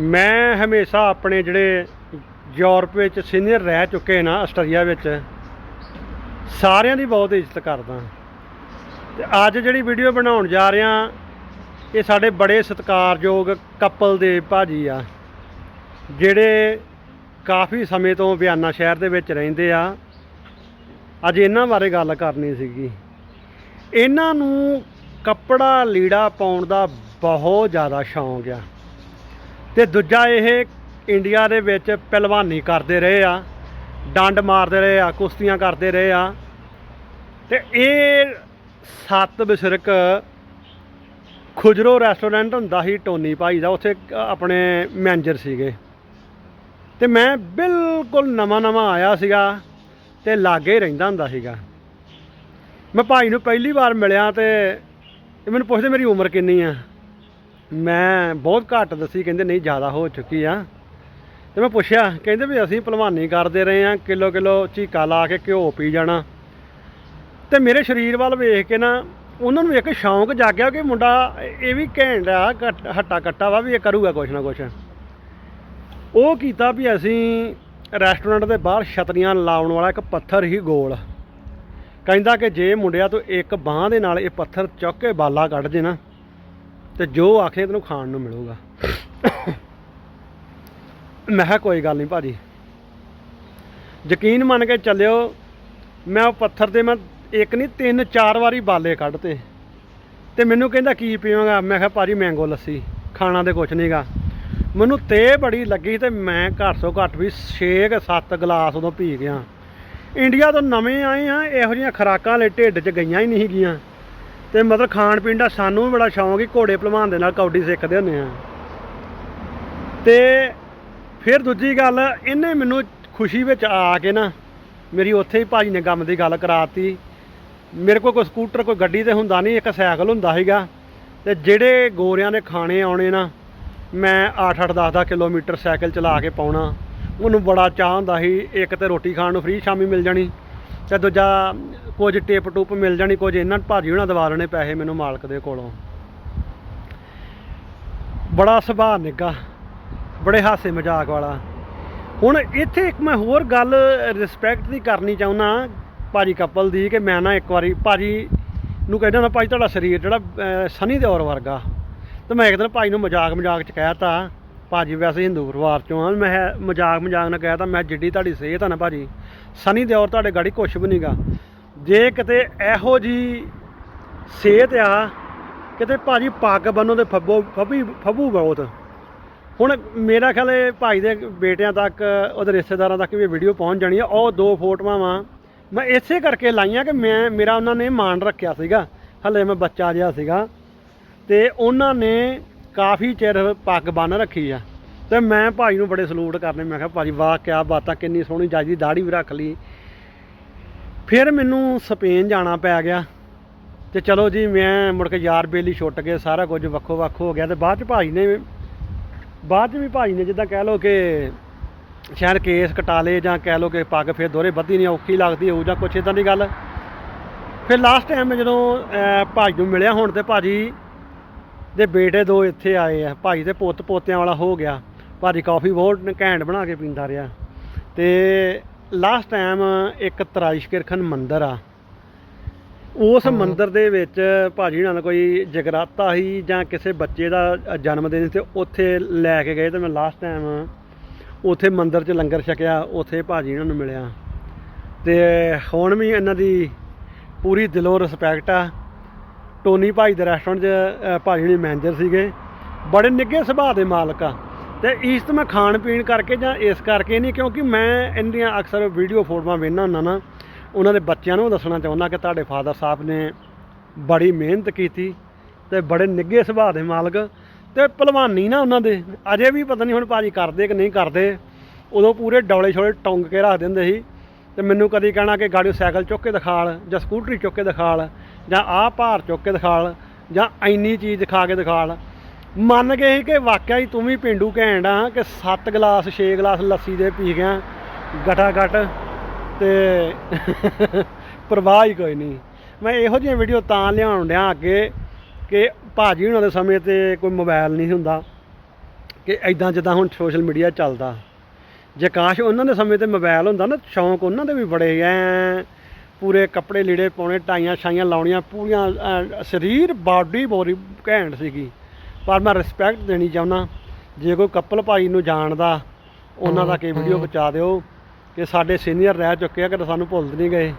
ਮੈਂ ਹਮੇਸ਼ਾ ਆਪਣੇ ਜਿਹੜੇ ਯੂਰਪ ਵਿੱਚ ਸੀਨੀਅਰ ਰਹਿ ਚੁੱਕੇ ਨਾ, ਆਸਟ੍ਰੇਲੀਆ ਵਿੱਚ, ਸਾਰਿਆਂ ਦੀ ਬਹੁਤ ਇੱਜ਼ਤ ਕਰਦਾ। ਤੇ ਅੱਜ ਜਿਹੜੀ ਵੀਡੀਓ ਬਣਾਉਣ ਜਾ ਰਿਹਾ, ਇਹ ਸਾਡੇ ਬੜੇ ਸਤਿਕਾਰਯੋਗ ਕਪਲ ਦੇ ਭਾਜੀ ਆ, ਜਿਹੜੇ ਕਾਫੀ ਸਮੇਂ ਤੋਂ ਬਿਆਨਾ ਸ਼ਹਿਰ ਦੇ ਵਿੱਚ ਰਹਿੰਦੇ ਆ। ਅੱਜ ਇਹਨਾਂ ਬਾਰੇ ਗੱਲ ਕਰਨੀ ਸੀਗੀ। ਇਹਨਾਂ ਨੂੰ ਕੱਪੜਾ ਲੀੜਾ ਪਾਉਣ ਦਾ ਬਹੁਤ ਜ਼ਿਆਦਾ ਸ਼ੌਂਕ ਆ। ਤੇ ਦੂਜਾ ਇਹ ਇੰਡੀਆ ਦੇ ਵਿੱਚ ਪਹਿਲਵਾਨੀ ਕਰਦੇ ਰਹੇ ਆ, ਡੰਡ ਮਾਰਦੇ ਰਹੇ ਆ, ਕੁਸ਼ਤੀਆਂ ਕਰਦੇ ਰਹੇ ਆ। ਤੇ ਇਹ ਸੱਤ ਬਿਸਰਕ ਖੁਜਰੋ ਰੈਸਟੋਰੈਂਟ ਹੁੰਦਾ ਸੀ ਟੋਨੀ ਭਾਈ ਦਾ, ਉੱਥੇ ਆਪਣੇ ਮੈਨੇਜਰ ਸੀਗੇ। ਤੇ ਮੈਂ ਬਿਲਕੁਲ ਨਵਾਂ ਨਵਾਂ ਆਇਆ ਸੀਗਾ ਤੇ ਲਾਗੇ ਹੀ ਰਹਿੰਦਾ ਹੁੰਦਾ ਸੀਗਾ। ਮੈਂ ਭਾਈ ਨੂੰ ਪਹਿਲੀ ਵਾਰ ਮਿਲਿਆ ਤੇ ਇਹ ਮੈਨੂੰ ਪੁੱਛਦੇ, ਮੇਰੀ ਉਮਰ ਕਿੰਨੀ ਆ? ਮੈਂ ਬਹੁਤ ਘੱਟ ਦੱਸੀ, ਕਹਿੰਦੇ ਨਹੀਂ, ਜ਼ਿਆਦਾ ਹੋ ਚੁੱਕੀ ਆ। ਤੇ ਮੈਂ ਪੁੱਛਿਆ, ਕਹਿੰਦੇ ਵੀ ਅਸੀਂ ਭਲਵਾਨੀ ਕਰਦੇ ਰਹੇ ਆ ਕਿਲੋ ਕਿਲੋ ਚੀਕਾ ਲਾ ਕੇ ਘਿਓ ਪੀ ਜਾਣਾ। ਤੇ ਮੇਰੇ ਸਰੀਰ ਵੱਲ ਵੇਖ ਕੇ ਨਾ, ਉਹਨਾਂ ਨੂੰ ਇੱਕ ਸ਼ੌਂਕ ਜਾਗਿਆ ਕਿ ਮੁੰਡਾ ਇਹ ਵੀ ਘੈਂਟ ਆ ਹੱਟਾ ਕੱਟਾ ਵਾ, ਵੀ ਇਹ ਕਰੂਗਾ ਕੁਛ ਨਾ ਕੁਛ। ਉਹ ਕੀਤਾ ਵੀ ਅਸੀਂ ਰੈਸਟੋਰੈਂਟ ਦੇ ਬਾਹਰ ਛਤਰੀਆਂ ਲਾਉਣ ਵਾਲਾ ਇੱਕ ਪੱਥਰ ਹੀ ਗੋਲ। ਕਹਿੰਦਾ ਕਿ ਜੇ ਮੁੰਡਿਆ ਤੋਂ ਇੱਕ ਬਾਹ ਦੇ ਨਾਲ ਇਹ ਪੱਥਰ ਚੁੱਕ ਕੇ ਬਾਲਾ ਕੱਢ ਦੇ ਨਾ ਤੇ ਜੋ ਆਖੇ ਤੈਨੂੰ ਖਾਣ ਨੂੰ ਮਿਲੂਗਾ। ਮੈਂ ਕਿਹਾ, ਕੋਈ ਗੱਲ ਨਹੀਂ ਭਾਜੀ। ਯਕੀਨ ਮੰਨ ਕੇ ਚੱਲਿਓ, ਮੈਂ ਉਹ ਪੱਥਰ ਤੇ ਮੈਂ ਇੱਕ ਨਹੀਂ ਤਿੰਨ, ਚਾਰ ਵਾਰੀ ਬਾਲੇ ਕੱਢਤੇ। ਤੇ ਮੈਨੂੰ ਕਹਿੰਦਾ, ਕੀ ਪੀਵਾਂਗਾ? ਮੈਂ ਕਿਹਾ, ਭਾਜੀ ਮੈਂਗੋ ਲੱਸੀ। ਖਾਣਾ ਤੇ ਕੁਛ ਨਹੀਂਗਾ ਮੈਨੂੰ ਤੇ ਬੜੀ ਲੱਗੀ ਤੇ ਮੈਂ ਘੱਟ ਤੋਂ ਘੱਟ ਵੀ 6-7 ਗਲਾਸ ਉਦੋਂ ਪੀ ਗਿਆ। ਇੰਡੀਆ ਤੋਂ ਨਵੇਂ ਆਏ ਆ ਇਹੋ ਜਿਹੀਆਂ ਖਰਾਕਾਂ ਲੈ ਢਿੱਡ 'ਚ ਗਈਆਂ ਹੀ ਨਹੀਂ ਗਈਆਂ। ਤੇ ਮਤਲਬ ਖਾਣ ਪੀਣ ਦਾ ਸਾਨੂੰ ਵੀ ਬੜਾ ਸ਼ੌਂਕ ਹੀ ਘੋੜੇ ਭਲਵਾਨ ਦੇ ਨਾਲ ਕੌਡੀ ਸਿੱਖਦੇ ਹੁੰਦੇ ਆ ਤੇ ਫਿਰ ਦੂਜੀ ਗੱਲ, ਇਹਨੇ ਮੈਨੂੰ ਖੁਸ਼ੀ ਵਿੱਚ ਆ ਕੇ ਨਾ ਮੇਰੀ ਉੱਥੇ ਹੀ ਭਾਜੀ ਨੇ ਗਮ ਦੀ ਗੱਲ ਕਰਾਤੀ। ਮੇਰੇ ਕੋਲ ਕੋਈ ਸਕੂਟਰ, ਕੋਈ ਗੱਡੀ ਤੇ ਹੁੰਦਾ ਨਹੀਂ, ਇੱਕ ਸਾਈਕਲ ਹੁੰਦਾ ਸੀਗਾ। ਤੇ ਜਿਹੜੇ ਗੋਰਿਆਂ ਨੇ ਖਾਣੇ ਆਉਣੇ ਨਾ, ਮੈਂ 8-8 10-10 ਕਿਲੋਮੀਟਰ ਸਾਈਕਲ ਚਲਾ ਕੇ ਪਾਉਣਾ। ਉਹਨੂੰ ਬੜਾ ਚਾਹ ਹੁੰਦਾ ਸੀ, ਇੱਕ ਤੇ ਰੋਟੀ ਖਾਣ ਨੂੰ ਫ੍ਰੀ ਸ਼ਾਮੀ ਮਿਲ ਜਾਣੀ। ਤੇ ਦੂਜਾ, ਕੁਝ ਟਿਪ ਟੁਪ ਮਿਲ ਜਾਣੀ, ਕੁਝ ਇਹਨਾਂ ਭਾਜੀ ਉਹਨਾਂ ਦਵਾ ਲੈਣੇ ਪੈਸੇ ਮੈਨੂੰ ਮਾਲਕ ਦੇ ਕੋਲੋਂ। ਬੜਾ ਸੁਭਾਅ ਨਿੱਗਾ ਬੜੇ ਹਾਸੇ ਮਜ਼ਾਕ ਵਾਲਾ। ਹੁਣ ਇੱਥੇ ਇੱਕ ਮੈਂ ਹੋਰ ਗੱਲ ਰਿਸਪੈਕਟ ਦੀ ਕਰਨੀ ਚਾਹੁੰਦਾ ਭਾਜੀ ਕਪਲ ਦੀ, ਕਿ ਮੈਂ ਨਾ ਇੱਕ ਵਾਰੀ ਭਾਜੀ ਨੂੰ ਕਹਿੰਦਾ ਨਾ ਭਾਜੀ ਤੁਹਾਡਾ ਸਰੀਰ ਜਿਹੜਾ ਸਨੀ ਦਿਓਰ ਵਰਗਾ। ਤੇ ਮੈਂ ਇੱਕ ਦਿਨ ਭਾਜੀ ਨੂੰ ਮਜ਼ਾਕ ਮਜ਼ਾਕ ਚ ਕਹਿਤਾ ਭਾਜੀ ਵੈਸੇ ਹਿੰਦੂ ਪਰਿਵਾਰ ਚੋਂ ਆ। ਮੈਂ ਮਜ਼ਾਕ ਮਜ਼ਾਕ ਨਾਲ ਕਹਿਤਾ ਮੈਂ ਜਿੱਡੀ ਤੁਹਾਡੀ ਸਿਹਤ ਆ ਨਾ ਭਾਜੀ ਸਨੀ ਦਿਓਰ ਤੁਹਾਡੇ ਗਾੜੀ ਕੁਛ ਵੀ ਨਹੀਂਗਾ ਜੇ ਕਿਤੇ ਇਹੋ ਜੀ ਸਿਹਤ ਆ, ਕਿਤੇ ਭਾਜੀ ਪੱਗ ਬੰਨੋ ਤੇ ਫੱਬੋ, ਫੱਬੀ, ਫੱਬੂ ਬਹੁਤ। ਹੁਣ ਮੇਰਾ ਖਿਆਲ ਇਹ ਭਾਈ ਦੇ ਬੇਟਿਆਂ ਤੱਕ, ਉਹਦੇ ਰਿਸ਼ਤੇਦਾਰਾਂ ਤੱਕ ਵੀ ਵੀਡੀਓ ਪਹੁੰਚ ਜਾਣੀ ਆ। ਉਹ ਦੋ ਫੋਟੋਆਂ ਵਾਂ। ਮੈਂ ਇਸੇ ਕਰਕੇ ਲਾਈਆਂ ਕਿ ਮੈਂ, ਮੇਰਾ ਉਹਨਾਂ ਨੇ ਮਾਣ ਰੱਖਿਆ ਸੀਗਾ। ਹਲੇ ਮੈਂ ਬੱਚਾ ਜਿਹਾ ਸੀਗਾ। ਤੇ ਉਹਨਾਂ ਨੇ ਕਾਫੀ ਚਿਰ ਪੱਗ ਬੰਨ ਰੱਖੀ ਆ। ਤੇ ਮੈਂ ਭਾਈ ਨੂੰ ਬੜੇ ਸਲੂਟ ਕਰਨੇ ਮੈਂ ਕਿਹਾ ਭਾਜੀ ਵਾਹ ਕਿਆ ਬਾਤਾਂ ਕਿੰਨੀ ਸੋਹਣੀ ਜਾਜੀ ਦਾੜੀ ਵੀ ਰੱਖ ਲਈ। ਫਿਰ ਮੈਨੂੰ ਸਪੇਨ ਜਾਣਾ ਪੈ ਗਿਆ ਤੇ ਚਲੋ ਜੀ ਮੈਂ ਮੁੜ ਕੇ ਯਾਰ ਬੇਲੀ ਛੁੱਟ ਕੇ ਸਾਰਾ ਕੁਝ ਵੱਖੋ ਵੱਖ ਹੋ ਗਿਆ ਤੇ ਬਾਅਦ ਚ ਭਾਈ ਨੇ ਬਾਅਦ ਚ ਵੀ ਭਾਈ ਨੇ ਜਿੱਦਾਂ ਕਹਿ ਲਓ ਕਿ ਸ਼ਾਇਦ ਕੇਸ ਕਟਾ ਲਏ ਜਾਂ ਕਹਿ ਲਓ ਕਿ ਪੱਗ ਫਿਰ ਦੋਰੇ ਬੱਧੀ ਨਹੀਂ ਔਖੀ ਲੱਗਦੀ ਹੋਊ ਜਾਂ ਕੁਛ ਇਦਾਂ ਦੀ ਗੱਲ। ਫਿਰ ਲਾਸਟ ਟਾਈਮ ਜਦੋਂ ਅਹ, ਭਾਈ ਨੂੰ ਮਿਲਿਆ ਹੁਣ ਤੇ ਭਾਜੀ ਦੇ ਬੇਟੇ ਦੋ ਇੱਥੇ ਆਏ ਆ ਭਾਈ ਦੇ ਪੁੱਤ ਪੋਤਿਆਂ ਵਾਲਾ ਹੋ ਗਿਆ। ਭਾਜੀ ਕਾਫੀ ਬਹੁਤ ਘੈਂਟ ਬਣਾ ਕੇ ਪੀਂਦਾ ਰਿਹਾ। ਤੇ ਲਾਸਟ ਟਾਈਮ ਇੱਕ ਤਰਾਇਸ਼ ਕਿਰਖਨ ਮੰਦਿਰ ਆ। ਉਸ ਮੰਦਿਰ ਦੇ ਵਿੱਚ ਭਾਜੀ ਨਾਲ ਕੋਈ ਜਗਰਾਤਾ ਸੀ ਜਾਂ ਕਿਸੇ ਬੱਚੇ ਦਾ ਜਨਮ ਦਿਨ ਸੀ ਤੇ ਉੱਥੇ ਲੈ ਕੇ ਗਏ ਤੇ ਮੈਂ ਲਾਸਟ ਟਾਈਮ ਉੱਥੇ ਮੰਦਿਰ 'ਚ ਲੰਗਰ ਛਕਿਆ ਉੱਥੇ ਭਾਜੀ ਇਹਨਾਂ ਨੂੰ ਮਿਲਿਆ। ਤੇ ਹੁਣ ਵੀ ਇਹਨਾਂ ਦੀ ਪੂਰੀ ਦਿਲੋਂ ਰਿਸਪੈਕਟ ਆ। ਟੋਨੀ ਭਾਈ ਦੇ ਰੈਸਟੋਰੈਂਟ 'ਚ ਭਾਜੀ ਨੇ ਮੈਨੇਜਰ ਸੀਗੇ। ਬੜੇ ਨਿੱਘੇ ਸੁਭਾਅ ਦੇ ਮਾਲਕ ਆ। ਤੇ ਇਸ ਤੋਂ ਮੈਂ ਖਾਣ ਪੀਣ ਕਰਕੇ ਜਾਂ ਇਸ ਕਰਕੇ ਨਹੀਂ, ਕਿਉਂਕਿ ਮੈਂ ਇਹਨਾਂ ਦੀਆਂ ਅਕਸਰ ਵੀਡੀਓ ਫੋਟੋਆਂ ਵੇਖਣਾ ਹੁੰਦਾ ਨਾ, ਉਹਨਾਂ ਦੇ ਬੱਚਿਆਂ ਨੂੰ ਦੱਸਣਾ ਚਾਹੁੰਦਾ ਕਿ ਤੁਹਾਡੇ ਫਾਦਰ ਸਾਹਿਬ ਨੇ ਬੜੀ ਮਿਹਨਤ ਕੀਤੀ ਤੇ ਬੜੇ ਨਿੱਘੇ ਸੁਭਾਅ ਦੇ ਮਾਲਕ ਤੇ ਭਲਵਾਨੀ ਨਾ ਉਹਨਾਂ ਦੇ। ਅਜੇ ਵੀ ਪਤਾ ਨਹੀਂ ਹੁਣ ਭਾਜੀ ਕਰਦੇ ਕਿ ਨਹੀਂ ਕਰਦੇ। ਉਦੋਂ ਪੂਰੇ ਡੌਲੇ ਛੋਲੇ ਟੰਗ ਕੇ ਰੱਖ ਦਿੰਦੇ ਸੀ ਤੇ ਮੈਨੂੰ ਕਦੀ ਕਹਿਣਾ ਕਿ ਗਾੜੀ ਸਾਈਕਲ ਚੁੱਕ ਕੇ ਦਿਖਾਲ ਜਾਂ ਸਕੂਟਰੀ ਚੁੱਕ ਕੇ ਦਿਖਾਲ ਜਾਂ ਆਹ ਭਾਰ ਚੁੱਕ ਕੇ ਦਿਖਾਲ ਜਾਂ ਇੰਨੀ ਚੀਜ਼ ਦਿਖਾ ਕੇ ਦਿਖਾਲ। ਮੰਨ ਗਏ ਸੀ ਕਿ ਵਾਕਿਆ ਹੀ ਤੂੰ ਵੀ ਪਿੰਡੂ ਘੈਂਟ ਆ ਕਿ 7 ਗਲਾਸ 6 ਗਲਾਸ ਲੱਸੀ ਦੇ ਪੀ ਗਿਆ ਗਟਾ ਗਟ ਤੇ ਪਰਵਾਹ ਹੀ ਕੋਈ ਨਹੀਂ। ਮੈਂ ਇਹੋ ਜਿਹੀਆਂ ਵੀਡੀਓ ਤਾਂ ਲਿਆਉਣ ਡਿਆ ਅੱਗੇ ਕਿ ਭਾਜੀ ਹੁਣਾਂ ਦੇ ਸਮੇਂ ਤੇ ਕੋਈ ਮੋਬਾਈਲ ਨਹੀਂ ਹੁੰਦਾ, ਕਿ ਐਦਾਂ ਜਿੱਦਾਂ ਹੁਣ ਸੋਸ਼ਲ ਮੀਡੀਆ ਚੱਲਦਾ। ਜੇ ਕਾਸ਼ ਉਹਨਾਂ ਦੇ ਸਮੇਂ ਤੇ ਮੋਬਾਈਲ ਹੁੰਦਾ ਨਾ, ਸ਼ੌਂਕ ਉਹਨਾਂ ਦੇ ਵੀ ਬੜੇ ਐ। ਪੂਰੇ ਕੱਪੜੇ ਲੀੜੇ ਪਾਉਣੇ ਟਾਈਆਂ ਛਾਈਆਂ ਲਾਉਣੀਆਂ, ਪੂਰੀਆਂ ਸਰੀਰ ਬਾਡੀ ਬੋਰੀ ਘੈਂਟ ਸੀਗੀ। ਪਰ ਮੈਂ ਰਿਸਪੈਕਟ ਦੇਣੀ ਚਾਹੁੰਦਾ। ਜੇ ਕੋਈ ਕਪਲ ਭਾਈ ਨੂੰ ਜਾਣਦਾ ਉਹਨਾਂ ਦਾ ਕੀ ਵੀਡੀਓ ਬਚਾ ਦਿਓ ਕਿ ਸਾਡੇ ਸੀਨੀਅਰ ਰਹਿ ਚੁੱਕੇ ਆ ਕਿ ਸਾਨੂੰ ਭੁੱਲ ਨਹੀਂ ਗਏ।